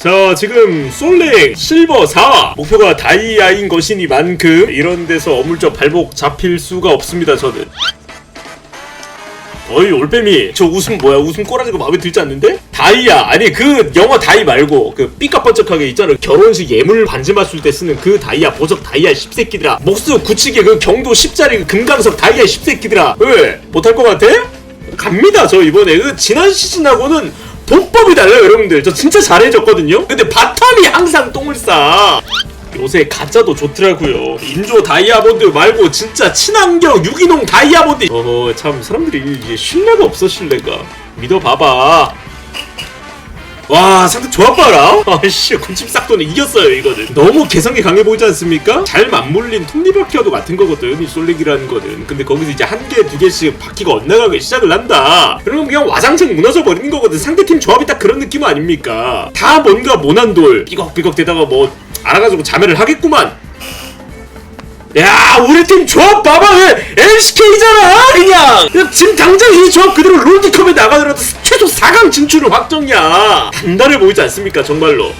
자 지금 솔렉 실버 4 목표가 다이아인 것이니만큼 이런 데서 어물쩍 발목 잡힐 수가 없습니다 저는. 어이 올빼미. 저 웃음 뭐야? 웃음 꼬라지가 마음에 들지 않는데? 다이아. 아니 그 영어 다이 말고 그 삐까뻔쩍하게 있잖아. 결혼식 예물 반지 맞출 때 쓰는 그 다이아 보석 다이아 10새끼들아. 목수 굳히게 그 경도 10짜리 그 금강석 다이아 10새끼들아. 왜? 못할 것 같아? 갑니다 저 이번에. 그 지난 시즌하고는 보법이 달라요 여러분들. 저 진짜 잘해졌거든요? 근데 바텀이 항상 똥을 싸. 요새 가짜도 좋더라고요. 인조 다이아몬드 말고 진짜 친환경 유기농 다이아몬드. 어허 참 사람들이 이제 신뢰가 없어 신뢰가. 믿어봐봐 와 상대 조합 봐라. 아씨 군침 싹 도네. 이겼어요 이거는. 너무 개성이 강해 보이지 않습니까? 잘 맞물린 톱니바퀴와도 같은 거거든 이 솔릭이라는 거는. 근데 거기서 이제 한 개 두 개씩 바퀴가 엇나가기 시작을 한다. 그러면 그냥 와장창 무너져 버리는 거거든. 상대팀 조합이 딱 그런 느낌 아닙니까? 다 뭔가 모난돌 삐걱삐걱 대다가 뭐 알아가지고 자멸을 하겠구만 야 우리 팀 조합 봐봐 왜 LCK잖아 그냥 그냥 지금 당장 이 조합 그대로 롤드컵에 나가더라도 최소 4강 진출은 확정이야 단단해 보이지 않습니까 정말로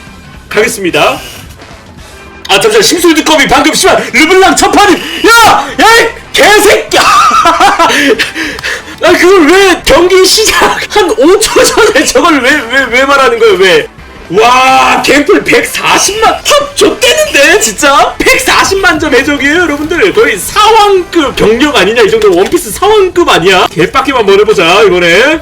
가겠습니다 아 잠시만 심술드컵이 방금 씨발 르블랑 첫판이 야! 야! 이 개새끼야! 아 그걸 왜 경기 시작 한 5초 전에 저걸 왜 왜 왜 말하는 거야 왜 와, 갱플 140만 탑 좆대는데 진짜? 140만 점 해적이에요 여러분들. 거의 사왕급 경력 아니냐 이 정도 원피스 사왕급 아니야? 개빡기만 해보자 이번에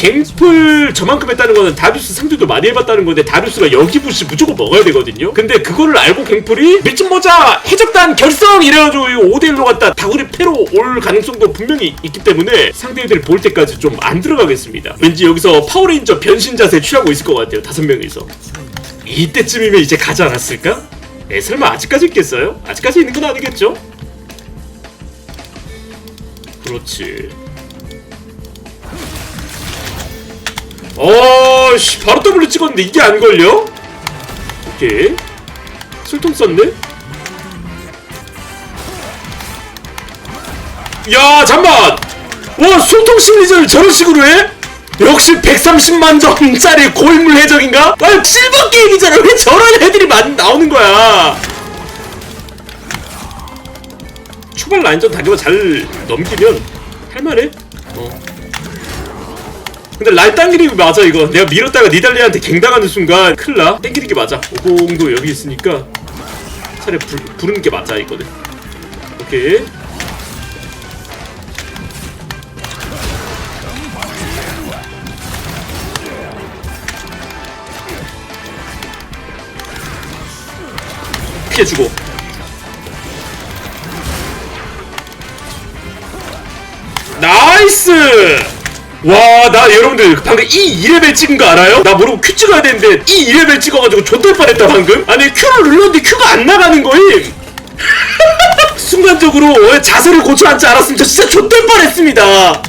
갱플 저만큼 했다는 거는 다비스 상대도 많이 해봤다는 건데 다비스가 여기 부시 무조건 먹어야 되거든요 근데 그거를 알고 갱플이 밑좀 보자 해적단 결성 이래가지고 5대1로 갔다 다구리 패로 올 가능성도 분명히 있기 때문에 상대들 볼 때까지 좀 안 들어가겠습니다 왠지 여기서 파워레인저 변신 자세 취하고 있을 것 같아요 다섯 명이서 이때쯤이면 이제 가지 않았을까? 에 설마 아직까지 있겠어요? 아직까지 있는 건 아니겠죠? 그렇지 어씨 바로 W 찍었는데 이게 안 걸려? 오케이 술통 썼네? 야 잠만 와 술통 심리전을 저런 식으로 해? 역시 130만 점짜리 고인물 해적인가? 아 실버 게임이잖아 왜 저런 애들이 많이 나오는 거야 초반 라인전 다기만 잘 넘기면 할만해 어. 근데 라인 당기는 게 맞아 이거. 내가 밀었다가 니달리한테 갱당하는 순간 큰일나. 땡기는 게 맞아. 오공도 여기 있으니까 차라리 불, 부르는 게 맞아 이거는. 오케이. 피해주고. 나이스 와, 나 여러분들 방금 이 2레벨 찍은 거 알아요? 나 모르고 큐 찍어야 되는데 이 2레벨 찍어가지고 좆될 뻔했다 방금? 아니 큐를 눌렀는데 큐가 안 나가는 거임. 순간적으로 자세를 고쳐 앉지 않았으면 저 진짜 좆될 뻔했습니다.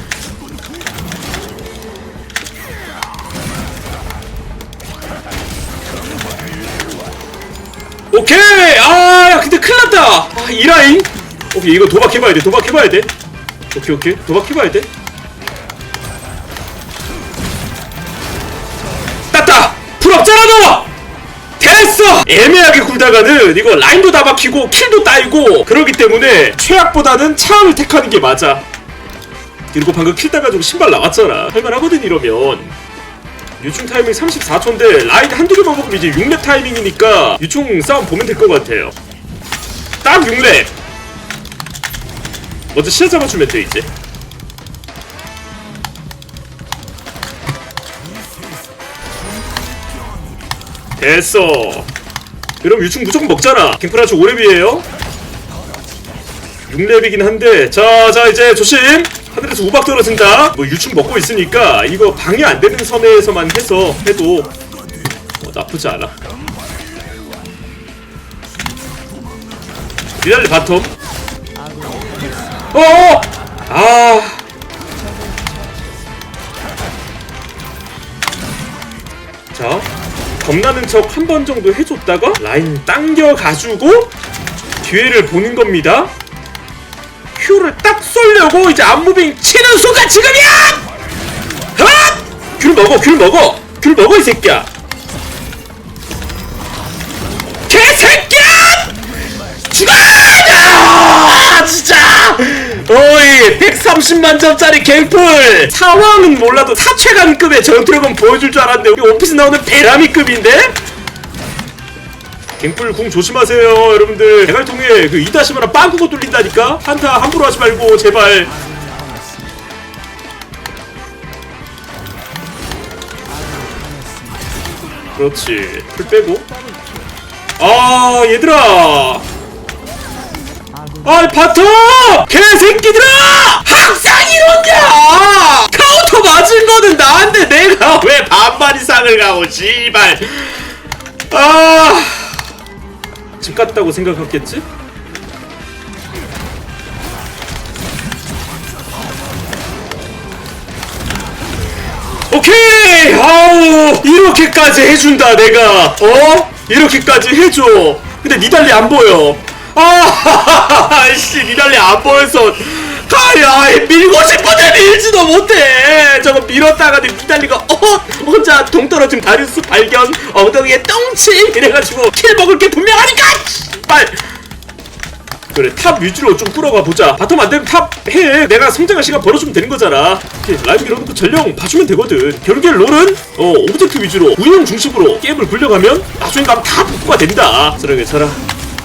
오케이! 아 야, 근데 큰일 났다. 아, 이 라인? 오케이 이거 도박해봐야 돼 도박해봐야 돼. 오케이 오케이. 도박해봐야 돼 너! 됐어! 애매하게 굴다가는 이거 라인도 다 박히고 킬도 따이고 그러기 때문에 최악보다는 차원을 택하는 게 맞아. 그리고 방금 킬 따가지고 신발 나왔잖아. 할만하거든 이러면. 유충 타이밍 34초인데 라인 한두 개만 먹으면 이제 6렙 타이밍이니까 유충 싸움 보면 될 것 같아요. 딱 6렙! 먼저 시야 잡아주면 돼 이제 됐어. 그럼 유충 무조건 먹잖아. 갱플라초 5렙이에요. 6렙이긴 한데 자자 이제 조심. 하늘에서 우박 떨어진다. 뭐 유충 먹고 있으니까 이거 방해 안 되는 선에서만 해서 해도 어, 나쁘지 않아. 니달리 바텀. 어어! 아 겁나는 척 한 번 정도 해줬다가 라인 당겨가지고 기회를 보는 겁니다. 큐를 딱 쏠려고 이제 안무빙 치는 순간 지금이야! 헛! 귤 먹어, 귤 먹어, 귤 먹어 이 새끼야. 130만 점짜리 갱플! 상황은 몰라도 사체감급의 전투력은 보여줄 줄 알았는데 여기 오피스 나오는 베라미급인데? 갱플 궁 조심하세요 여러분들. 대갈통에 그 이다시마나 빵꾸고 뚫린다니까? 한타 함부로 하지 말고 제발. 그렇지. 풀 빼고. 아 얘들아 아이 바텀! 개새끼들아! 항상 이러냐 카운터 맞은 거는 나한테 내가 왜 반반 이상을 가고 씨발. 아. 집 갔다고 생각했겠지? 오케이! 아우 이렇게까지 해준다 내가. 어? 이렇게까지 해줘. 근데 니달리 안 보여 아 씨 니달리 안 보여서. 가야 밀고 싶은데 밀지도 못해. 저거 밀었다가 니달리가 어? 혼자 동 떨어진 다리우스 발견. 엉덩이에 똥침 이래가지고 킬 먹을 게 분명하니까 빨. 그래 탑 위주로 좀 끌어가 보자. 바텀 안 되면 탑 해. 내가 성장할 시간 벌어주면 되는 거잖아. 오케이, 라이브 밀어놓고 전령 봐주면 되거든. 결국에 롤은 어 오브젝트 위주로 운영 중심으로 게임을 굴려가면 나중에 가면 다 복구가 된다. 사랑해 살아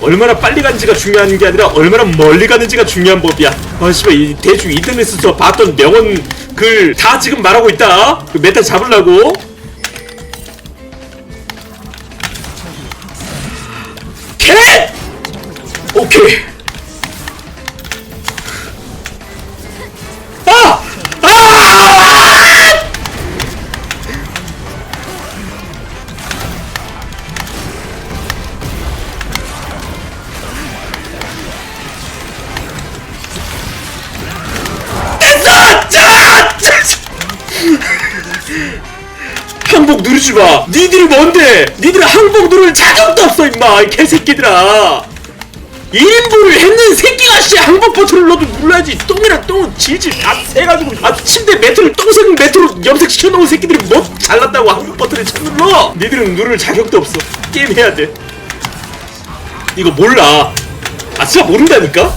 얼마나 빨리 가는지가 중요한 게 아니라 얼마나 멀리 가는지가 중요한 법이야. 아 씨발 이 대충 인터넷에서 봤던 명언 글 다 지금 말하고 있다. 그 메타 잡으려고. 캣! 오케이 항복 누르지 마. 니들이 뭔데? 니들 항복 누를 자격도 없어 임마 이 개새끼들아. 1인분을 했는 새끼가 씨 항복 버튼을 넣어도 눌러야지 똥이랑 똥은 질질 다 세가지고 아 침대 매트를 똥색 매트로 염색시켜 놓은 새끼들이 뭐 잘났다고 항복 버튼을 쳐 눌러 니들은 누를 자격도 없어 게임 해야 돼 이거 몰라 아 진짜 모른다니까?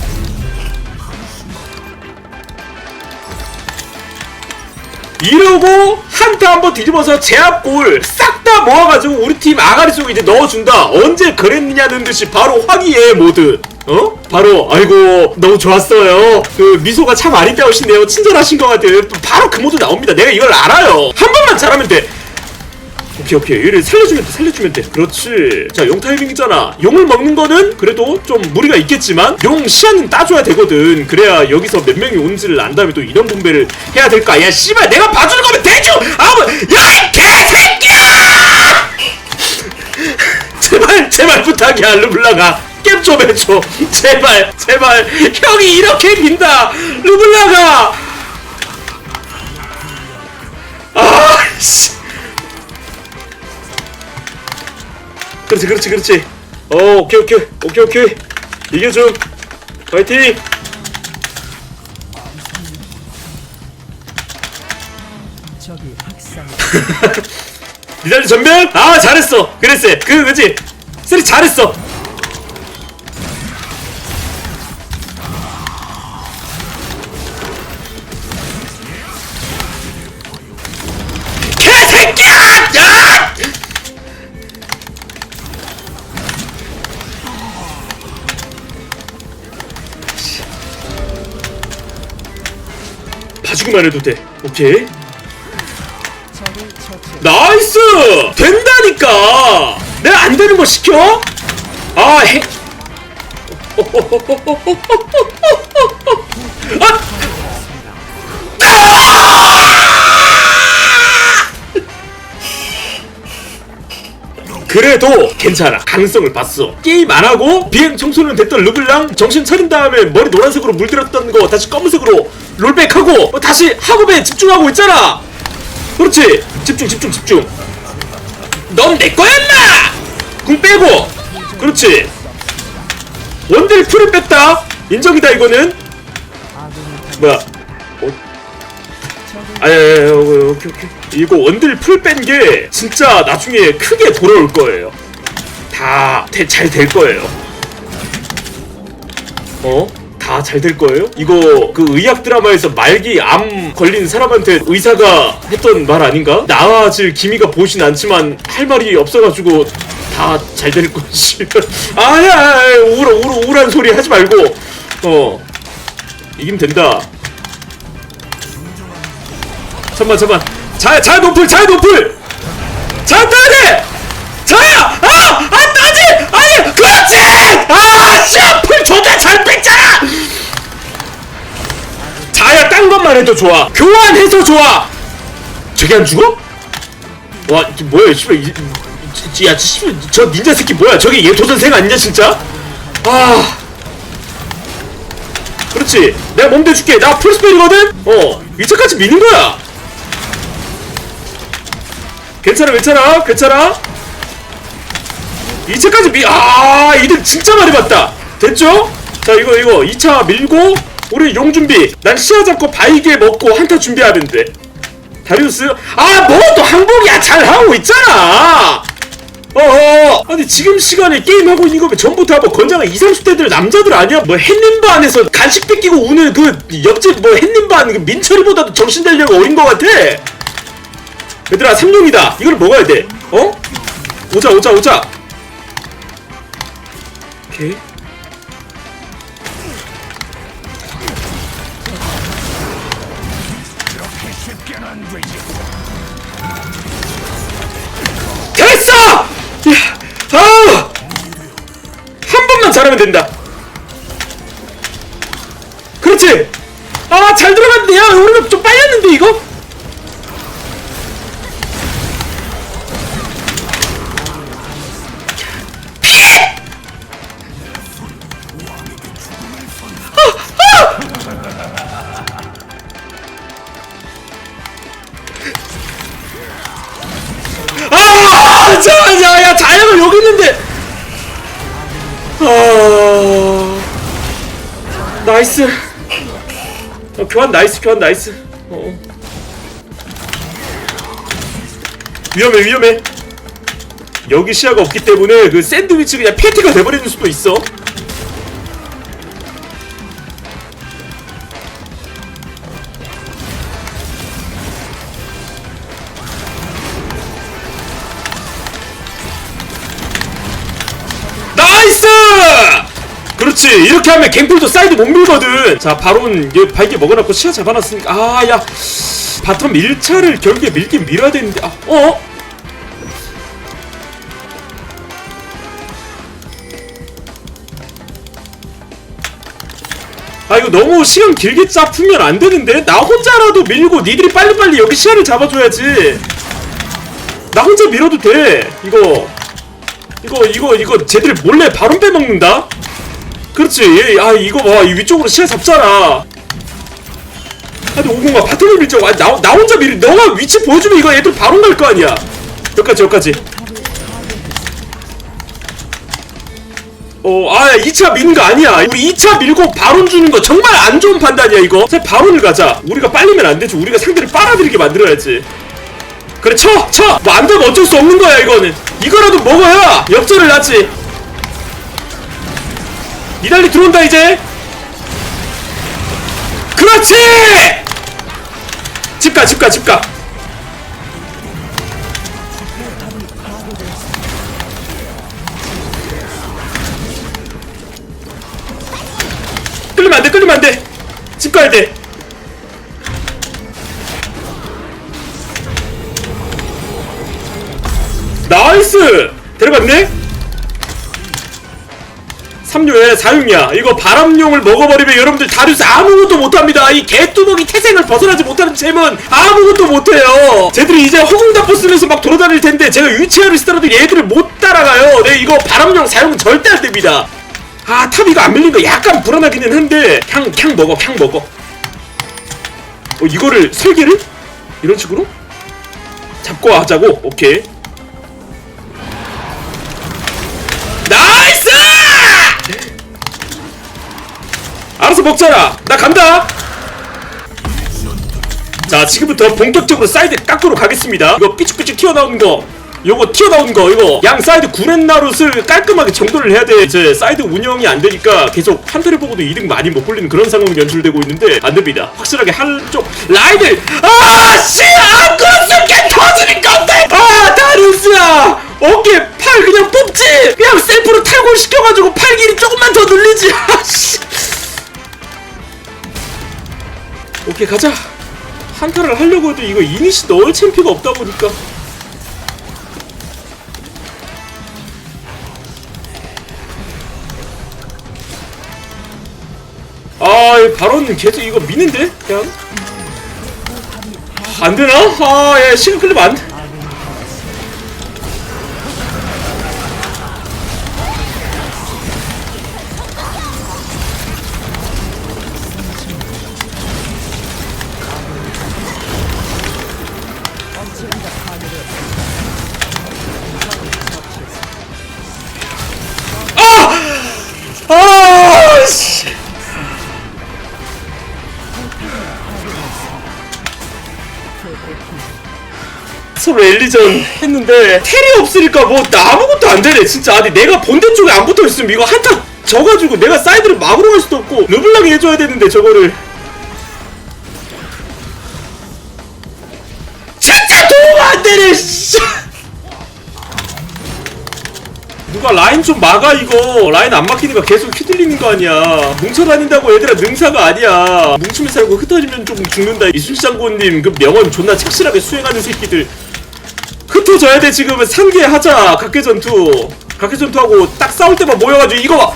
이러고 한타 한번 뒤집어서 제압골 싹 다 모아가지고 우리 팀 아가리 속에 이제 넣어준다. 언제 그랬느냐는 듯이 바로 화기애 모드. 어? 바로 아이고 너무 좋았어요. 그 미소가 참 아리따우시네요. 친절하신 것 같아요. 바로 그 모드 나옵니다. 내가 이걸 알아요. 한 번만 잘하면 돼 오케이 오케이. 얘를 살려주면 돼 살려주면 돼. 그렇지. 자 용 타이밍이잖아. 용을 먹는 거는 그래도 좀 무리가 있겠지만 용 시야는 따줘야 되거든. 그래야 여기서 몇 명이 온지를 안 다음에 또 이런 분배를 해야 될까? 야 씨발 내가 봐주는 거면 대충! 아무 야이 개새끼야! 제발 제발 부탁이야 르블라가. 게임 좀 해줘. 제발 제발. 형이 이렇게 빈다. 르블라가! 아씨 그렇지 그렇지 그렇지. 어 오케이 오케이 오케이 오케이. 이겨줘. 파이팅. 적이 학살 니달리 전멸 아 잘했어. 그랬어. 그 그지 쓰리 잘했어 봐주기만 해도 돼 오케이 나이스! 된다니까! 내가 안 되는 거 시켜? 아, 해. 아! 그래도 괜찮아 가능성을 봤어 게임 안 하고 비행 청소년 됐던 르블랑 정신 차린 다음에 머리 노란색으로 물들었던 거 다시 검은색으로 롤백하고 어, 다시 학업에 집중하고 있잖아. 그렇지? 집중 집중 집중. 넌 내 거야 인마! 궁 빼고. 그렇지? 원딜 풀을 뺐다. 인정이다 이거는. 뭐야? 어? 아니, 아니, 오케이 오케이 오케이. 이거 원딜 풀 뺀 게 진짜 나중에 크게 돌아올 거예요. 다 잘 될 거예요. 어? 다다잘 될 거예요? 이거 그 의학 드라마에서 말기 암 걸린 사람한테 의사가 했던 말 아닌가? 나아질 기미가 보이진 않지만 할 말이 없어가지고 다 잘될 거지. 아야, 우울 우울 우울한 소리 하지 말고 어 이기면 된다. 잠만 잠만 자야 자야 노플 자야 노플 자 따지 자야 아안 따지 아니 그렇지 아 샤플 존나 잘 뺐잖아 자야 딴 것만 해도 좋아. 교환해서 좋아. 저게 안 죽어? 와 뭐야 씨발. 야 씨발. 저 닌자 새끼 뭐야? 저게 얘 도전생 아니냐 진짜? 아. 그렇지. 내가 몸 대 줄게. 나 풀스펠이거든? 어. 이제까지 미는 거야. 괜찮아 괜찮아. 괜찮아. 이제까지 미, 아 이들 진짜 많이 봤다. 됐죠? 자 이거 이거. 2차 밀고 우리 용 준비. 난 시야 잡고 바이게 먹고 한타 준비하면 돼 다리우스? 아 뭐 또 항복이야. 잘하고 있잖아. 어어 아니 지금 시간에 게임하고 있는 거면 전부 다뭐 건장한 20, 30대들 남자들 아니야? 뭐 햇님바 안에서 간식 뺏기고 우는 그 옆집 뭐 햇님바 안 그 민철이보다도 정신 되려고 어린 거 같아. 얘들아 삼룡이다. 이걸 먹어야 돼. 어? 오자 오자 오자. 오케이 됐어! 야, 아! 한 번만 잘하면 된다 그렇지 아 잘 들어갔는데 야 우리가 좀 빨렸는데 이거? 아, 나이스. 어, 교환 나이스, 교환 나이스. 어. 위험해, 위험해. 여기 시야가 없기 때문에 그 샌드위치 그냥 패티가 돼버리는 수도 있어. 그렇지 이렇게 하면 갱플도 사이드 못 밀거든. 자 바론 얘 발기 먹어놨고 시야 잡아놨으니까. 아야. 바텀 1차를 결국에 밀긴 밀어야 되는데. 아 어? 아 이거 너무 시간 길게 짜풀면 안 되는데? 나 혼자라도 밀고 니들이 빨리빨리 여기 시야를 잡아줘야지. 나 혼자 밀어도 돼. 이거. 이거 이거 이거 쟤들 몰래 바론 빼먹는다? 그렇지 아 이거 봐이 위쪽으로 시야 잡잖아 아니 오공아 바텀을 밀자고 아, 나, 나 혼자 밀 너가 위치 보여주면 이거 애들 바론 갈거 아니야 여기까지 여기까지 어, 아, 2차 미는 거 아니야. 우리 2차 밀고 바론 주는 거 정말 안 좋은 판단이야, 이거. 자, 바론을 가자. 우리가 빨리면 안 되지. 우리가 상대를 빨아들이게 만들어야지. 그래, 쳐! 쳐! 뭐 안 되면 어쩔 수 없는 거야, 이거는. 이거라도 먹어야 역전을 하지. 니달리 들어온다, 이제. 그렇지! 집 가, 집 가, 집 가. 끌리면 안 돼, 끌리면 안 돼. 집 가야 돼. 나이스! 데려갔네? 3류에 4융이야. 이거 바람용을 먹어버리면 여러분들 다리우스 아무것도 못합니다. 이 개뚜벅이 태생을 벗어나지 못하는 잼은 아무것도 못해요. 쟤들이 이제 허공답보 쓰면서 막 돌아다닐 텐데 제가 위치하를 쓰더라도 얘들을 못 따라가요. 네, 이거 바람용 사용은 절대 안 됩니다. 아, 탑 이거 안 밀린 거 약간 불안하기는 한데 향, 향 먹어, 향 먹어. 어, 이거를 설계를? 이런 식으로? 잡고 하자고? 오케이. 알아서 먹자라. 나 간다. 자, 지금부터 본격적으로 사이드 깎으러 가겠습니다. 이거 삐죽삐죽 튀어나오는 거. 요거 튀어나온 거 이거. 양 사이드 구렛나룻을 깔끔하게 정돈을 해야 돼. 이제 사이드 운영이 안 되니까 계속 판테를 보고도 이득 많이 못 벌리는 그런 상황이 연출되고 있는데 안 됩니다. 확실하게 한쪽 라인을 아씨! 안그렇게 터지는 건데! 아 다리우스야! 어깨 팔 그냥 뽑지! 그냥 셀프로 탈골 시켜가지고 팔 길이 조금만 더 늘리지. 아씨 오케이 가자 한타를 하려고 해도 이거 이니시 넣을 챔피가 없다 보니까 아, 이 발언 계속 이거 미는데? 그냥? 안 되나? 아, 예, 시간 끌리면 안 돼. 서로 엘리전 했는데 텔이 없으니까 뭐 아무것도 안 되네 진짜. 아니 내가 본대 쪽에 안 붙어 있으면 이거 한타 져가지고 내가 사이드를 막으러 갈 수도 없고 르블랑이 해줘야 되는데 저거를. 진짜 도움 안 되네 씨 누가 라인 좀 막아 이거. 라인 안 막히니까 계속 휘둘리는 거 아니야. 뭉쳐 다닌다고 얘들아 능사가 아니야. 뭉치면 살고 흩어지면 조금 죽는다. 이순시 장군님 그 명언 존나 착실하게 수행하는 새끼들. 흩어져야 돼 지금은. 상계하자 각계 전투. 각계 전투하고 딱 싸울 때만 모여가지고 이거! 봐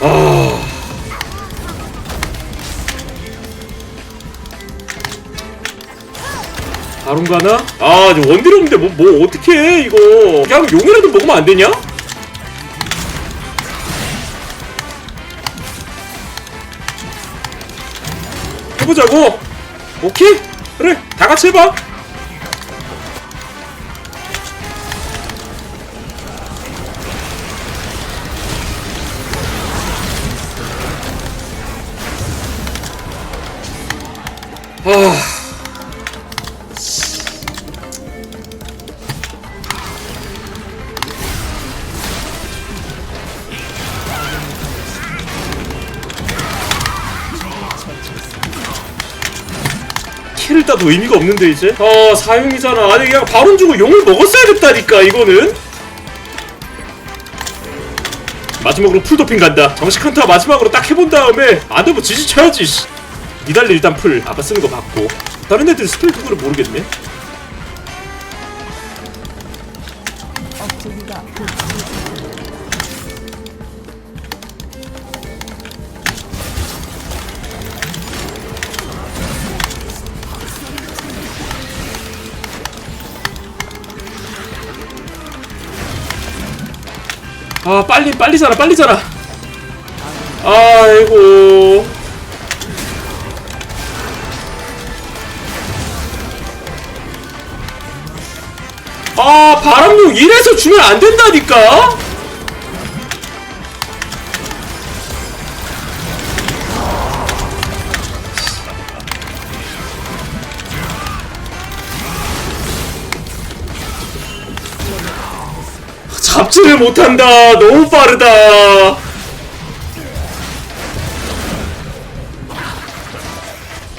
아... 가나? 아, 이제 원딜 없는데 뭐, 뭐 어떻게 해 이거? 그냥 용이라도 먹으면 안 되냐? 해보자고. 오케이? 그래, 다 같이 해봐. 아. 킬을 따도 의미가 없는데 이제? 아 사용이잖아. 아니 그냥 바론 주고 용을 먹었어야겠다니까 이거는. 마지막으로 풀도핑 간다. 정식 한타 마지막으로 딱 해본 다음에 안돼 뭐 지지쳐야지 씨. 니달리 일단 풀. 아까 쓰는 거 봤고. 다른 애들 스펠 그거를 모르겠네 아 빨리 빨리 자라 빨리 자라. 아이고. 아 바람용 이래서 주면 안 된다니까 잡지를 못한다 너무 빠르다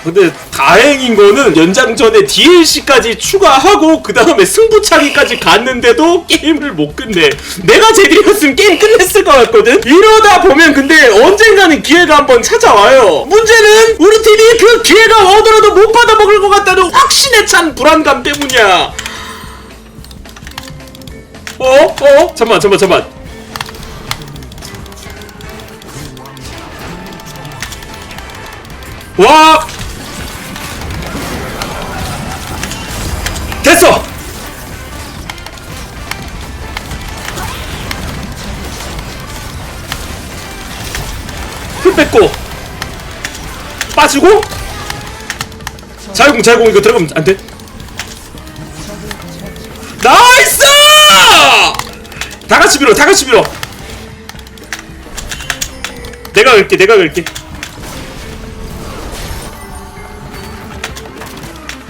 근데 다행인 거는 연장전에 DLC까지 추가하고 그 다음에 승부차기까지 갔는데도 게임을 못 끝내. 내가 제딜이었으면 게임 끝냈을 것 같거든. 이러다 보면 근데 언젠가는 기회가 한번 찾아와요. 문제는 우리 팀이 그 기회가 오더라도 못 받아 먹을 것 같다는 확신에 찬 불안감 때문이야. 어? 어? 잠만 잠만 잠만. 와! 됐어! 풀 뺐고 빠지고 자유공 자유공 이거 들어가면 안돼 같이 밀어 내가 갈게 내가 갈게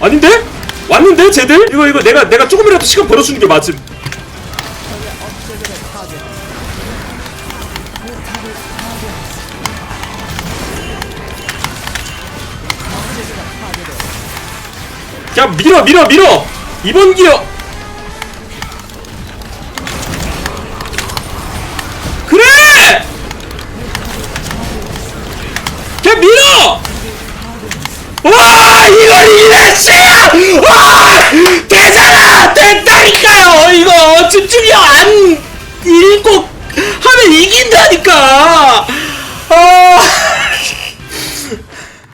아닌데? 왔는데 쟤들? 이거 이거 내가 내가 조금이라도 시간 벌어주는 게 맞음. 그냥 밀어 밀어 밀어 이번 기어